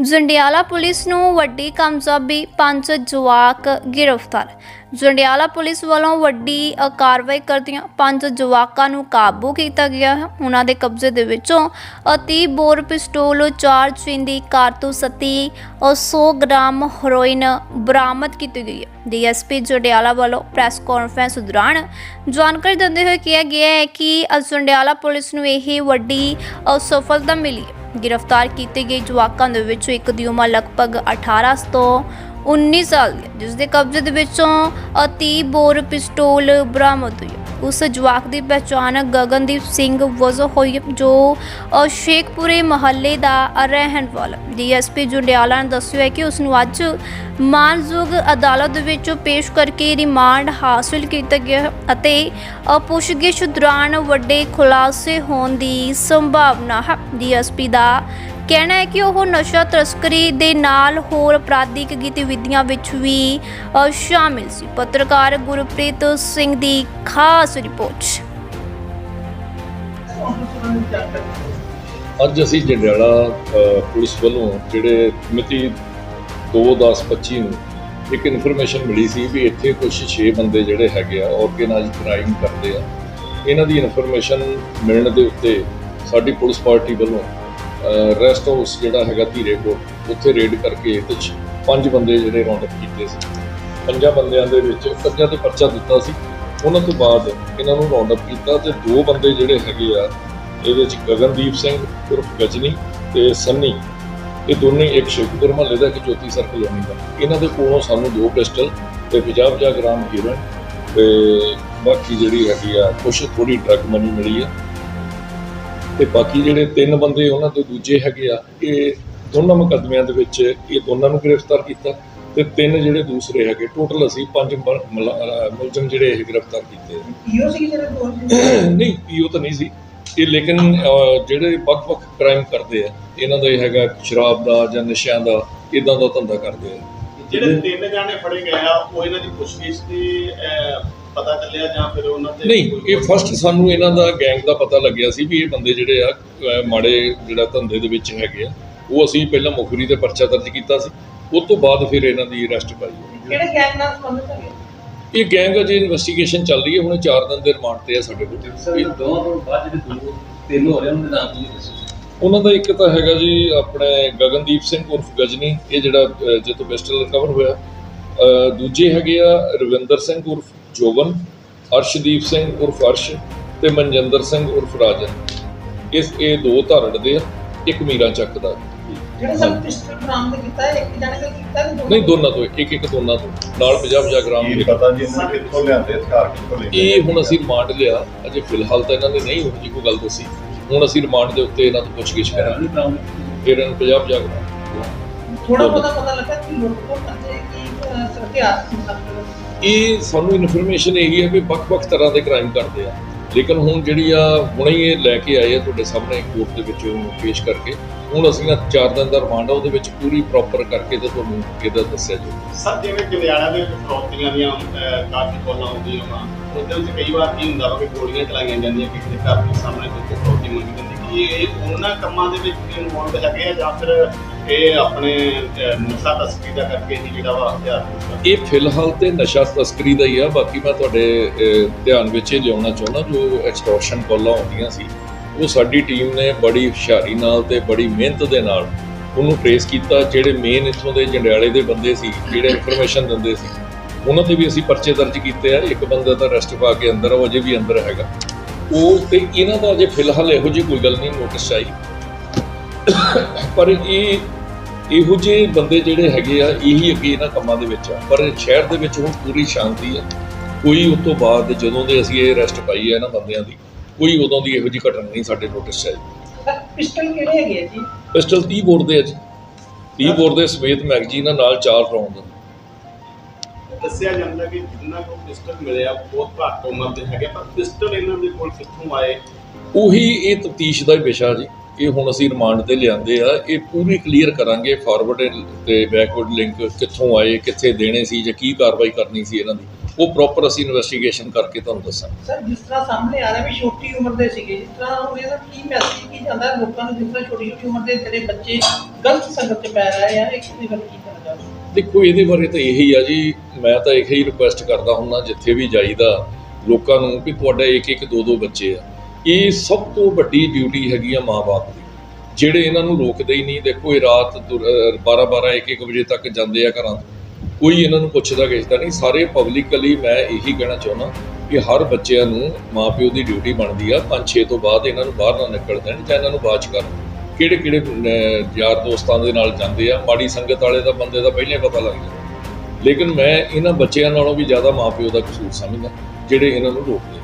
Jandiala police ਨੂੰ ਵੱਡੀ ਕਾਮਯਾਬੀ ਪੰਜ ਜਵਾਕ ਗ੍ਰਿਫਤਾਰ। ਜੰਡਿਆਲਾ ਪੁਲਿਸ ਵੱਲੋਂ ਵੱਡੀ ਕਾਰਵਾਈ ਕਰਦਿਆਂ ਪੰਜ ਜਵਾਕਾਂ ਨੂੰ ਕਾਬੂ ਕੀਤਾ ਗਿਆ ਹੈ। ਉਹਨਾਂ ਦੇ ਕਬਜ਼ੇ ਦੇ ਵਿੱਚੋਂ 30 ਬੋਰ ਪਿਸਟਲ 4 ਚਿੰਦੀ ਕਾਰਤੂਸ ਅਤੇ 100 ਗ੍ਰਾਮ ਹੈਰੋਇਨ ਬਰਾਮਦ ਕੀਤੀ ਗਈ ਹੈ। ਡੀਐਸਪੀ ਜੰਡਿਆਲਾ ਵੱਲੋਂ ਪ੍ਰੈਸ ਕਾਨਫਰੰਸ ਦੌਰਾਨ ਜਾਣਕਾਰੀ ਦਿੰਦੇ ਹੋਏ ਕਿਹਾ ਗਿਆ ਹੈ ਕਿ ਅ, ਜੰਡਿਆਲਾ ਪੁਲਿਸ ਨੂੰ ਇਹ ਵੱਡੀ ਅ, ਸਫਲਤਾ ਮਿਲੀ ਹੈ। ਗ੍ਰਿਫਤਾਰ ਕੀਤੇ ਗਏ ਜਵਾਕਾਂ ਦੇ ਵਿੱਚੋਂ ਇੱਕ ਦੀ ਉਮਰ ਲਗਭਗ 18 ਤੋਂ 19 ਸਾਲ ਦੀ ਜਿਸ ਦੇ ਕਬਜ਼ੇ ਦੇ ਵਿੱਚੋਂ 30 ਬੋਰ ਪਿਸਤੌਲ ਬਰਾਮਦ ਹੋਈ ਉਸ ਜਵਾਕ ਦੀ ਪਛਾਣ ਗਗਨਦੀਪ ਸਿੰਘ ਵਜੋਂ ਹੋਈ ਜੋ ਅ, ਸ਼ੇਖਪੁਰੇ ਮਹੱਲੇ ਦਾ ਰਹਿਣ ਵਾਲਾ। ਡੀਐਸਪੀ ਜੁੰਡਿਆਲਾ ਨੇ ਦੱਸਿਆ ਹੈ ਕਿ ਉਸ ਨੂੰ ਅੱਜ ਮਾਨਯੋਗ ਅਦਾਲਤ ਵਿੱਚ ਪੇਸ਼ ਕਰਕੇ ਰਿਮਾਂਡ ਹਾਸਲ ਕੀਤਾ ਗਿਆ ਅਤੇ ਪੁੱਛਗਿੱਛ ਦੌਰਾਨ ਵੱਡੇ ਖੁਲਾਸੇ ਹੋਣ ਦੀ ਸੰਭਾਵਨਾ ਹੈ। ਡੀਐਸਪੀ ਦਾ ਕਹਿਣਾ ਹੈ ਕਿ ਉਹ ਨਸ਼ਾ ਤਸਕਰੀ ਦੇ ਨਾਲ ਹੋਰ ਅਪਰਾਧਿਕ ਗਤੀਵਿਧੀਆਂ ਵਿੱਚ ਵੀ ਅ, ਸ਼ਾਮਿਲ ਸੀ। ਪੱਤਰਕਾਰ ਗੁਰਪ੍ਰੀਤ ਸਿੰਘ ਦੀ ਖਾਸ ਰਿਪੋਰਟ। ਅੱਜ ਅਸੀਂ ਜੰਡਿਆਲਾ ਅ, ਪੁਲਿਸ ਵੱਲੋਂ ਜਿਹੜੇ ਮਿਤੀ 2/10/25 ਨੂੰ ਇੱਕ ਇਨਫੋਰਮੇਸ਼ਨ ਮਿਲੀ ਸੀ ਵੀ ਇੱਥੇ ਕੁਝ 6 ਬੰਦੇ ਜਿਹੜੇ ਹੈਗੇ ਆ ਆਰਗੇਨਾਈਜ਼ਡ ਕ੍ਰਾਈਮ ਕਰਦੇ ਆ। ਇਹਨਾਂ ਦੀ ਇਨਫੋਰਮੇਸ਼ਨ ਮਿਲਣ ਦੇ ਉੱਤੇ ਸਾਡੀ ਪੁਲਿਸ ਪਾਰਟੀ ਵੱਲੋਂ ਰੈਸਟ ਹਾਊਸ ਜਿਹੜਾ ਹੈਗਾ ਧੀਰੇ ਕੋਲ, ਉੱਥੇ ਰੇਡ ਕਰਕੇ ਇਹਦੇ ਛ- ਪੰਜ ਬੰਦੇ ਜਿਹੜੇ ਰੌਂਡ ਅਪ ਕੀਤੇ ਸੀ। ਪੰਜਾਂ ਬੰਦਿਆਂ ਦੇ ਵਿੱਚ ਪੰਜਾਂ ਤੇ ਪਰਚਾ ਦਿੱਤਾ ਸੀ। ਉਹਨਾਂ ਤੋਂ ਬਾਅਦ ਇਹਨਾਂ ਨੂੰ ਰੌਂਡ ਅਪ ਕੀਤਾ ਤੇ ਦੋ ਬੰਦੇ ਜਿਹੜੇ ਹੈਗੇ ਆ, ਇਹਦੇ ਵਿੱਚ ਗਗਨਦੀਪ ਸਿੰਘ, ਉਰਫ ਗਜਨੀ ਤੇ ਸੰਨੀ। ਇਹ ਦੋਨੇ ਇੱਕ ਸ਼ੇਖਪੁਰ ਮਹੱਲੇ ਦਾ ਇੱਕ ਜੋਤੀ ਸਰ ਕਲੋਨੀ ਦਾ। ਇਹਨਾਂ ਦੇ ਕੋਲੋਂ ਸਾਨੂੰ ਦੋ ਪਿਸਟਲ ਤੇ 50-50 ਗ੍ਰਾਮ ਹੀਰੋਇਨ ਤੇ ਬਾਕੀ ਜਿਹੜੀ ਹੈਗੀ ਆ, ਕੁਛ ਥੋੜੀ ਡਰਗ ਮਨੀ ਮਿਲੀ ਆ। ਤੇ ਬਾਕੀ ਜਿਹੜੇ ਤਿੰਨ ਬੰਦੇ ਉਹਨਾਂ ਦੇ ਦੂਜੇ ਹੈਗੇ ਆ ਇਹ ਦੋਨਾਂ ਮੁਕੱਦਮਿਆਂ ਦੇ ਵਿੱਚ ਇਹ ਦੋਨਾਂ ਨੂੰ ਗ੍ਰਿਫਤਾਰ ਕੀਤਾ ਤੇ ਤਿੰਨ ਜਿਹੜੇ ਦੂਸਰੇ ਹੈਗੇ ਟੋਟਲ ਅਸੀਂ ਪੰਜ ਮੁਲਜ਼ਮ ਜਿਹੜੇ ਇਹ ਗ੍ਰਿਫਤਾਰ ਕੀਤੇ ਆ। ਪੀਓ ਸੀ ਜਿਹੜੇ ਬੋਲ ਨਹੀਂ ਪੀਓ ਤਾਂ ਨਹੀਂ ਸੀ। ਇਹ ਲੇਕਿਨ ਜਿਹੜੇ ਵੱਖ-ਵੱਖ ਕ੍ਰਾਈਮ ਕਰਦੇ ਆ ਇਹਨਾਂ ਦਾ ਇਹ ਹੈਗਾ ਸ਼ਰਾਬ ਦਾ ਜਾਂ ਨਸ਼ਿਆਂ ਦਾ ਇਦਾਂ ਦਾ ਧੰਦਾ ਕਰਦੇ ਆ। ਜਿਹੜੇ ਤਿੰਨ ਜਾਣੇ ਫੜੇ ਗਏ ਆ ਉਹ ਇਹਨਾਂ ਦੀ ਪੁੱਛਗਿੱਛ ਤੇ ਅਹ, ਪਤਾ ਚੱਲਿਆ ਜਾਂ ਫਿਰ ਉਹਨਾਂ ਤੇ ਨਹੀਂ ਇਹ ਫਸਟ ਸਾਨੂੰ ਇਹਨਾਂ ਦਾ ਗੈਂਗ ਦਾ ਪਤਾ ਲੱਗਿਆ ਸੀ ਵੀ ਇਹ ਬੰਦੇ ਜਿਹੜੇ ਆ ਅਹ, ਮਾੜੇ ਜਿਹੜਾ ਧੰਦੇ ਦੇ ਵਿੱਚ ਹੈਗੇ ਆ ਉਹ ਅਸੀਂ ਪਹਿਲਾਂ ਮੁਖਬਰੀ ਤੇ ਪਰਚਾ ਦਰਜ ਕੀਤਾ ਸੀ। ਉਸ ਤੋਂ ਬਾਅਦ ਫਿਰ ਇਹਨਾਂ ਦੀ ਅਰੈਸਟ ਪਾਈ ਕਿਹੜੇ ਗੈਂਗ ਨਾਲ ਸੰਬੰਧਿਤ ਹੈਗੇ? ਇਹ ਗੈਂਗ ਅਜੇ ਇਨਵੈਸਟੀਗੇਸ਼ਨ ਚੱਲ ਰਹੀ ਹੈ ਹੁਣ 4 ਦਿਨ ਦੇ ਰਿਮਾਂਡ ਤੇ ਆ ਸਾਡੇ ਕੋਲ। ਇਹ- ਦੋਵਾਂ ਤੋਂ ਬਾਅਦ ਜਿਹੜੇ ਦੋ ਤਿੰਨ ਹੋ ਰਹੇ ਉਹਨਾਂ ਦੇ ਨਾਮ ਕੀ ਹੈ ਦੱਸੋ? ਉਹਨਾਂ ਦਾ ਇੱਕ ਤਾਂ ਹੈਗਾ ਜੀ ਆਪਣੇ ਗਗਨਦੀਪ ਸਿੰਘ ਉਰਫ ਗਜਨੀ ਇਹ ਜਿਹੜਾ ਜਿੱਥੋਂ ਪਿਸਟਲ ਰਿਕਵਰ ਹੋਇਆ। ਅਹ, ਦੂਜੇ ਹੈਗੇ ਆ ਰਵਿੰਦਰ ਸਿੰਘ ਉਰਫ ਜੋਬਨ ਅਰਸ਼ਦੀਪ ਸਿੰਘ ਉਰਫ ਅਰਸ਼ ਤੇ ਮਨਜਿੰਦਰ ਸਿੰਘ ਉਰਫ ਰਾਜਨ। ਇਸ ਇਹ ਦੋ ਧਾਰੜ ਦੇ ਆ ਇੱਕ ਮੀਰਾ ਚੱਕ ਦਾ। ਜਿਹੜੇ ਸਭ ਪਿਸਟਲ ਬਰਾਮਦ ਕੀਤਾ ਹੈ ਇੱਕ ਜਾਣੇ ਦਾ ਕੀਤਾ ਤੇ ਨਹੀਂ ਦੋਨਾਂ ਤੋਂ ਇੱਕ ਇੱਕ ਦੋਨਾਂ ਤੋਂ। ਨਾਲ 50 50 ਗ੍ਰਾਮ ਦੇ। ਪਤਾ ਜੀ ਇਹਨਾਂ ਨੇ ਕਿੱਥੋਂ ਲਿਆਂਦੇ ਹਥਿਆਰ ਕਿੱਥੋਂ ਲੈਂਦੇ ਇਹ ਹੁਣ ਅਸੀਂ ਰਿਮਾਂਡ ਲਿਆ ਅਜੇ ਫਿਲਹਾਲ ਤਾਂ ਇਹਨਾਂ ਨੇ ਨਹੀਂ ਹੋ ਜੀ ਕੋਈ ਗੱਲ ਦੱਸੀ। ਹੁਣ ਅਸੀਂ ਰਿਮਾਂਡ ਦੇ ਉੱਤੇ ਇਹਨਾਂ ਤੋਂ ਪੁੱਛਗਿੱਛ ਕਰਾਂਗੇ। ਫਿਰ ਇਹਨਾਂ 50 50 ਗ੍ਰਾਮ। ਥੋੜਾ ਬਹੁਤਾ ਪਤਾ ਲੱਗਾ ਕਿ ਲੁੱਟ ਖੋਹ ਕਰਦੇ ਕੀ ਅਹ, ਹਥਿਆਰ ਸੀ ਸਭ ਇਹ ਸਾਨੂੰ ਇਨਫੋਰਮੇਸ਼ਨ ਇਹੀ ਹੈ ਵੀ ਵੱਖ-ਵੱਖ ਤਰ੍ਹਾਂ ਦੇ ਕ੍ਰਾਈਮ ਕਰਦੇ ਆ। ਲੇਕਿਨ ਹੁਣ ਜਿਹੜੀ ਆ, ਹੁਣੇ ਹੀ ਇਹ ਲੈ ਕੇ ਆਏ ਆ ਤੁਹਾਡੇ ਸਾਹਮਣੇ ਕੋਰਟ ਦੇ ਵਿੱਚ ਉਹਨੂੰ ਪੇਸ਼ ਕਰਕੇ। ਹੁਣ ਅਸੀਂ ਆ 4 ਦਿਨ ਦਾ ਰਿਮਾਂਡ ਆ, ਉਹਦੇ ਵਿੱਚ ਪੂਰੀ ਪ੍ਰੋਪਰ ਕਰਕੇ ਤੇ ਤੁਹਾਨੂੰ ਇਹਦਾ ਦੱਸਿਆ ਜਾਊਗਾ ਸਰ, ਜਿਵੇਂ ਜੰਡਿਆਲਾ ਦੇ ਵਿੱਚ ਫਰੋਤੀਆਂ ਦੀਆਂ ਕਾਫੀ ਕੋਲਾਂ ਹੁੰਦੀਆਂ ਵਾ, ਉਹਦੇ ਵਿੱਚ ਕਈ ਵਾਰ ਕੀ ਹੁੰਦਾ ਵਾ ਕਿ ਗੋਲੀਆਂ ਚਲਾਈਆਂ ਜਾਂਦੀਆਂ, ਕਿਸੇ ਦੇ ਘਰ ਦੇ ਸਾਹਮਣੇ ਕੋਈ ਫਰੋਤੀ ਮੰਗੀ ਜਾਂਦੀ ਕੀ ਇਹ ਉਹਨਾਂ ਕੰਮਾਂ ਦੇ ਵਿੱਚ ਵੀ ਹੈਗੇ ਆ ਜਾਂ ਫਿਰ ਇਹ ਆਪਣੇ ਨਸ਼ਾ ਤਸਕਰੀ ਦਾ ਕਰਕੇ ਹੀ ਜਿਹੜਾ ਵਾ ਹਥਿਆਰ ਇਹ ਫਿਲਹਾਲ ਤੇ ਨਸ਼ਾ ਤਸਕਰੀ ਦਾ ਹੀ ਆ ਬਾਕੀ ਮੈਂ ਤੁਹਾਡੇ ਧਿਆਨ ਵਿੱਚ ਇਹ ਲਿਆਉਣਾ ਚਾਹੁੰਦਾ ਜੋ ਐਕਸਟੋਰਸ਼ਨ ਕਾਲਾਂ ਆਉਂਦੀਆਂ ਸੀ ਉਹ ਸਾਡੀ ਟੀਮ ਨੇ ਬੜੀ ਹੁਸ਼ਿਆਰੀ ਨਾਲ ਤੇ ਬੜੀ ਮਿਹਨਤ ਦੇ ਨਾਲ ਉਹਨੂੰ ਟ੍ਰੇਸ ਕੀਤਾ ਜਿਹੜੇ ਮੇਨ ਇੱਥੋਂ ਦੇ ਜੰਡਿਆਲੇ ਦੇ ਬੰਦੇ ਸੀ ਜਿਹੜੇ ਇਨਫੋਰਮੇਸ਼ਨ ਦਿੰਦੇ ਸੀ ਉਹਨਾਂ ਤੇ ਵੀ ਅਸੀਂ ਪਰਚੇ ਦਰਜ ਕੀਤੇ ਆ ਇੱਕ ਬੰਦਾ ਤਾਂ ਅਰੈਸਟ ਪਾ ਕੇ ਅੰਦਰ ਆ, ਉਹ ਅਜੇ ਵੀ ਅੰਦਰ ਹੈਗਾ। ਉਹ ਤੇ ਇਹਨਾਂ ਦਾ ਅਜੇ ਫਿਲਹਾਲ ਇਹੋ ਜਿਹੀ ਕੋਈ ਗੱਲ ਨਹੀਂ ਨੋਟਿਸ ਆਈ। ਪਰ ਇਹ ਇਹੋ ਜਿਹੇ ਬੰਦੇ ਜਿਹੜੇ ਹੈਗੇ ਆ ਇਹੀ ਅੱਗੇ ਇਹਨਾਂ ਕੰਮਾਂ ਦੇ ਵਿੱਚ ਆ। ਪਰ ਸ਼ਹਿਰ ਦੇ ਵਿੱਚ ਹੁਣ ਪੂਰੀ ਸ਼ਾਂਤੀ ਆ। ਕੋਈ ਉਸ ਤੋਂ ਬਾਅਦ ਜਦੋਂ ਦੇ ਅਸੀਂ ਇਹ ਅਰੈਸਟ ਪਾਈ ਹੈ ਇਹਨਾਂ ਬੰਦਿਆਂ ਦੀ ਕੋਈ ਉਦੋਂ ਦੀ ਇਹੋ ਜਿਹੀ ਘਟਨਾ ਨਹੀਂ ਸਾਡੇ ਨੋਟਿਸ 'ਚ ਆਈ ਪਿਸਟਲ ਕਿਹੜੇ ਹੈਗੇ ਆ ਜੀ? ਪਿਸਟਲ 30 ਬੋਰ ਦੇ ਅੱਜ 30 ਬੋਰ ਦੇ ਸਮੇਤ ਮੈਗਜ਼ੀਨ ਆ ਨਾਲ ਚਾਰ ਰੌਂਦ ਦੱਸਿਆ ਜਾਂਦਾ ਕਿ ਜਿੰਨਾ ਕੋਲ ਪਿਸਟਲ ਮਿਲਿਆ ਬਹੁਤ ਘੱਟ ਉਮਰ ਦੇ ਹੈਗੇ ਪਰ ਪਿਸਟਲ ਇਹਨਾਂ ਦੇ ਕੋਲ ਕਿੱਥੋਂ ਆਏ? ਉਹੀ ਇਹ ਤਫਤੀਸ਼ ਦਾ ਹੀ ਵਿਸ਼ਾ ਜੀ ਇਹ ਹੁਣ ਅਸੀਂ ਰਿਮਾਂਡ ਤੇ ਲਿਆਂਦੇ ਆ ਇਹ ਪੂਰੀ ਕਲੀਅਰ ਕਰਾਂਗੇ ਫਾਰਵਰਡ ਤੇ ਬੈਕਵਰਡ ਲਿੰਕ ਕਿੱਥੋਂ ਆਏ ਕਿੱਥੇ ਦੇਣੇ ਸੀ ਜਾਂ ਕੀ ਕਾਰਵਾਈ ਕਰਨੀ ਸੀ ਇਹਨਾਂ ਦੀ। ਉਹ ਪ੍ਰੋਪਰ ਅਸੀਂ ਇਨਵੈਸਟੀਗੇਸ਼ਨ ਕਰਕੇ ਤੁਹਾਨੂੰ ਦੱਸਾਂਗੇ। ਸਰ ਜਿਸ ਤਰ੍ਹਾਂ ਸਾਹਮਣੇ ਆ ਰਿਹਾ ਵੀ ਛੋਟੀ ਉਮਰ ਦੇ ਸੀਗੇ ਜਿਸ ਤਰ੍ਹਾਂ ਉਹ ਇਹਦਾ ਕੀ ਮੈਸੇਜ ਕੀ ਜਾਂਦਾ ਲੋਕਾਂ ਨੂੰ ਜਿਸ ਤਰ੍ਹਾਂ ਛੋਟੀ ਛੋਟੀ ਉਮਰ ਦੇ ਜਿਹੜੇ ਬੱਚੇ ਗਲਤ ਸੰਗਤ ਚ ਪੈ ਰਹੇ ਆ ਇਹ ਕਿਹਦੀ ਗੱਲ ਕੀ ਦੇਖੋ, ਇਹਦੇ ਬਾਰੇ ਤਾਂ ਇਹੀ ਆ ਜੀ, ਮੈਂ ਤਾਂ ਇਹੀ ਰਿਕੁਐਸਟ ਕਰਦਾ ਹੁੰਨਾ ਜਿੱਥੇ ਵੀ ਜਾਈਦਾ, ਲੋਕਾਂ ਨੂੰ ਵੀ ਤੁਹਾਡਾ ਇੱਕ ਇੱਕ ਦੋ ਦੋ ਬੱਚੇ ਆ। ਇਹ ਸਭ ਤੋਂ ਵੱਡੀ ਡਿਊਟੀ ਹੈਗੀ ਆ ਮਾਪੇ ਦੀ। ਜਿਹੜੇ ਇਹਨਾਂ ਨੂੰ ਰੋਕਦੇ ਹੀ ਨਹੀਂ, ਦੇਖੋ, ਇਹ ਰਾਤ 12 12 1 1 ਵਜੇ ਤੱਕ ਜਾਂਦੇ ਆ ਘਰਾਂ ਕੋਈ ਇਹਨਾਂ ਨੂੰ ਪੁੱਛਦਾ ਕਿਸਦਾ ਨਹੀਂ। ਸਾਰੇ ਪਬਲਿਕਲੀ ਮੈਂ ਇਹੀ ਕਹਿਣਾ ਚਾਹੁੰਦਾ ਕਿ ਹਰ ਬੱਚਿਆਂ ਨੂੰ ਮਾਪਿਓ ਦੀ ਡਿਊਟੀ ਬਣਦੀ ਆ। 5-6 ਤੋਂ ਬਾਅਦ ਇਹਨਾਂ ਨੂੰ ਬਾਹਰ ਨਾ ਨਿਕਲ ਦੇਣ ਜਾਂ ਇਹਨਾਂ ਨੂੰ ਬਾਚ ਕਰ ਕਰਨ ਕਿਹੜੇ ਕਿਹੜੇ ਯਾਰ ਦੋਸਤਾਂ ਦੇ ਨਾਲ ਜਾਂਦੇ ਆ, ਮਾੜੀ ਸੰਗਤ ਵਾਲੇ ਦਾ ਬੰਦੇ ਦਾ ਪਹਿਲਾਂ ਹੀ ਪਤਾ ਲੱਗ ਜਾਂਦਾ। ਲੇਕਿਨ ਮੈਂ ਇਹਨਾਂ ਬੱਚਿਆਂ ਨਾਲੋਂ ਵੀ ਜ਼ਿਆਦਾ ਮਾਪਿਓ ਦਾ ਕਸੂਰ ਸਮਝਦਾ, ਜਿਹੜੇ ਇਹਨਾਂ ਨੂੰ ਰੋਕਦੇ